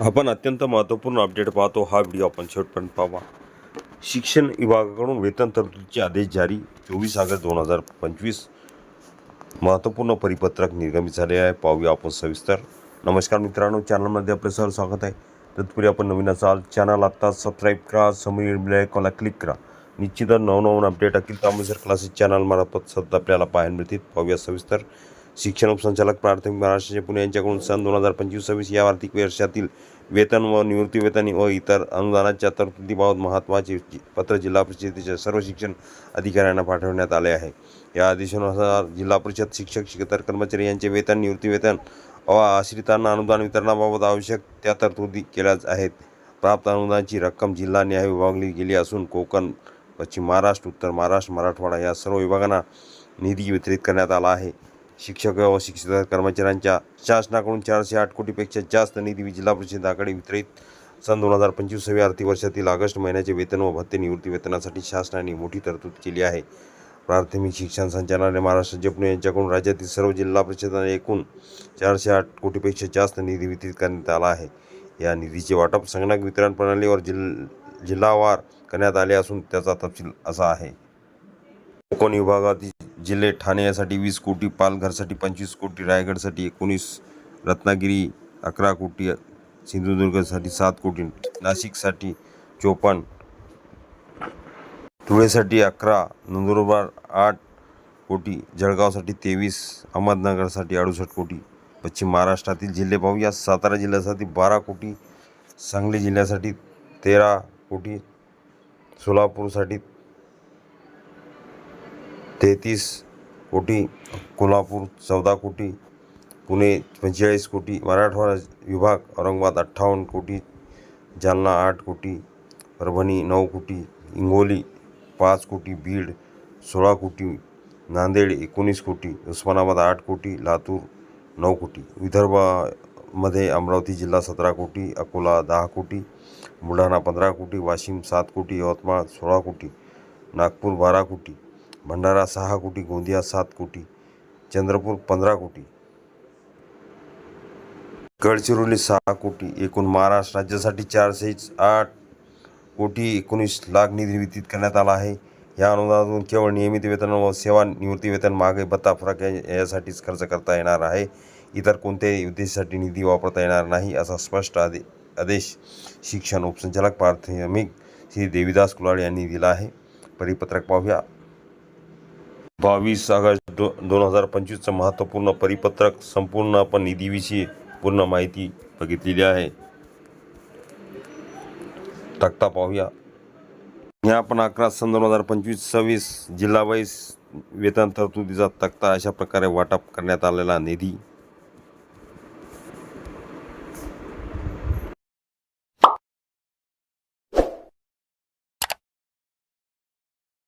आपण अत्यंत महत्त्वपूर्ण अपडेट पाहतो. हा व्हिडिओ आपण शेवटपर्यंत पाहावा. शिक्षण विभागाकडून वेतन तरतुदीचे आदेश जारी. चोवीस ऑगस्ट दोन हजार पंचवीस. महत्त्वपूर्ण परिपत्रक निर्गमित झाले आहे. पाहूया आपण सविस्तर. नमस्कार मित्रांनो चॅनलमध्ये आपलं सर स्वागत आहे. तत्पूर्वी आपण नवीन असाल चॅनल आत्ता सबस्क्राईब करा समोर बेलायकॉनला क्लिक करा. निश्चितच नवनवीन अपडेट अखिल तांबेसर क्लासेस चॅनलमार्फत सतत आपल्याला पाहायला मिळतील. पाहूया सविस्तर. शिक्षण उपसंचालक प्राथमिक महाराष्ट्राचे पुणे यांच्याकडून सन दोन हजार पंचवीस सव्वीस या आर्थिक वर्षातील वेतन व निवृत्तीवेतन व इतर अनुदानाच्या तरतुदीबाबत महत्त्वाचे पत्र जिल्हा परिषदेच्या सर्व शिक्षण अधिकाऱ्यांना पाठवण्यात आले आहे. या आदेशानुसार जिल्हा परिषद शिक्षक शिक्षेतर कर्मचारी यांचे वेतन निवृत्तीवेतन व आश्रितांना अनुदान वितरणाबाबत आवश्यक त्या तरतुदी केल्याच आहेत. प्राप्त अनुदानाची रक्कम जिल्हा न्याय विभागली गेली असून कोकण पश्चिम महाराष्ट्र उत्तर महाराष्ट्र मराठवाडा या सर्व विभागांना निधी वितरित करण्यात आला आहे. शिक्षक व शिक्षित कर्मचाऱ्यांच्या शासनाकडून चारशे आठ कोटीपेक्षा जास्त निधी जिल्हा परिषदाकडे वितरित. सन दोन हजार पंचवीसाव्या आर्थिक वर्षातील ऑगस्ट महिन्याचे वेतन व भत्ते निवृत्ती वेतनासाठी शासनाने मोठी तरतूद केली आहे. प्राथमिक शिक्षण संचालनालय महाराष्ट्र जपणे यांच्याकडून राज्यातील सर्व जिल्हा परिषदांना एकूण चारशे आठ कोटीपेक्षा जास्त निधी वितरित करण्यात आला आहे. या निधीचे वाटप संगणक वितरण प्रणालीवर जिल जिल्हावार करण्यात आले असून त्याचा तपशील असा आहे. कोकण विभागातील जिल्हे ठाणे यासाठी वीस कोटी पालघरसाठी पंचवीस कोटी रायगडसाठी एकोणीस रत्नागिरी अकरा कोटी सिंधुदुर्गसाठी सात कोटी नाशिकसाठी चोपन्न धुळेसाठी अकरा नंदुरबार आठ कोटी जळगावसाठी तेवीस अहमदनगरसाठी अडुसष्ट कोटी पश्चिम महाराष्ट्रातील जिल्हे पाहूया सातारा जिल्ह्यासाठी बारा कोटी सांगली जिल्ह्यासाठी तेरा कोटी सोलापूरसाठी तेहतीस कोटी कोल्हापूर चौदा कोटी पुणे पंचेचाळीस कोटी मराठवाडा विभाग औरंगाबाद अठ्ठावन्न कोटी जालना आठ कोटी परभणी नऊ कोटी हिंगोली पाच कोटी बीड सोळा कोटी नांदेड एकोणीस कोटी उस्मानाबाद आठ कोटी लातूर नऊ कोटी विदर्भामध्ये अमरावती जिल्हा सतरा कोटी अकोला दहा कोटी बुलढाणा पंधरा कोटी वाशिम सात कोटी यवतमाळ सोळा कोटी नागपूर बारा कोटी भंडारा सहा कोटी गोंदिया सात कोटी चंद्रपूर पंधरा कोटी. गडचिरोली सहा कोटी एकूण महाराष्ट्र राज्यासाठी चारशे आठ कोटी एकोणीस लाख निधी वितरित करण्यात आला आहे. या अनुदानातून केवळ नियमित वेतन व सेवा निवृत्ती वेतन मागे भत्ता फरक या- यासाठीच खर्च करता येणार आहे. इतर कोणत्याही उद्देशासाठी निधी वापरता येणार नाही असा स्पष्ट आदे आदेश शिक्षण उपसंचालक प्राथमिक श्री देविदास कुलाळ यांनी दिला आहे. परिपत्रक पाहूया. बावीस ऑगस्ट दो दोन हजार पंचवीसचं महत्त्वपूर्ण परिपत्रक संपूर्ण आपण निधीविषयी पूर्ण माहिती बघितलेली आहे. तक्ता पाहूया. या आपण अकरा सन दोन हजार पंचवीस सव्वीस जिल्हा वेतन तरतुदीचा तक्ता अशा प्रकारे वाटप करण्यात आलेला निधी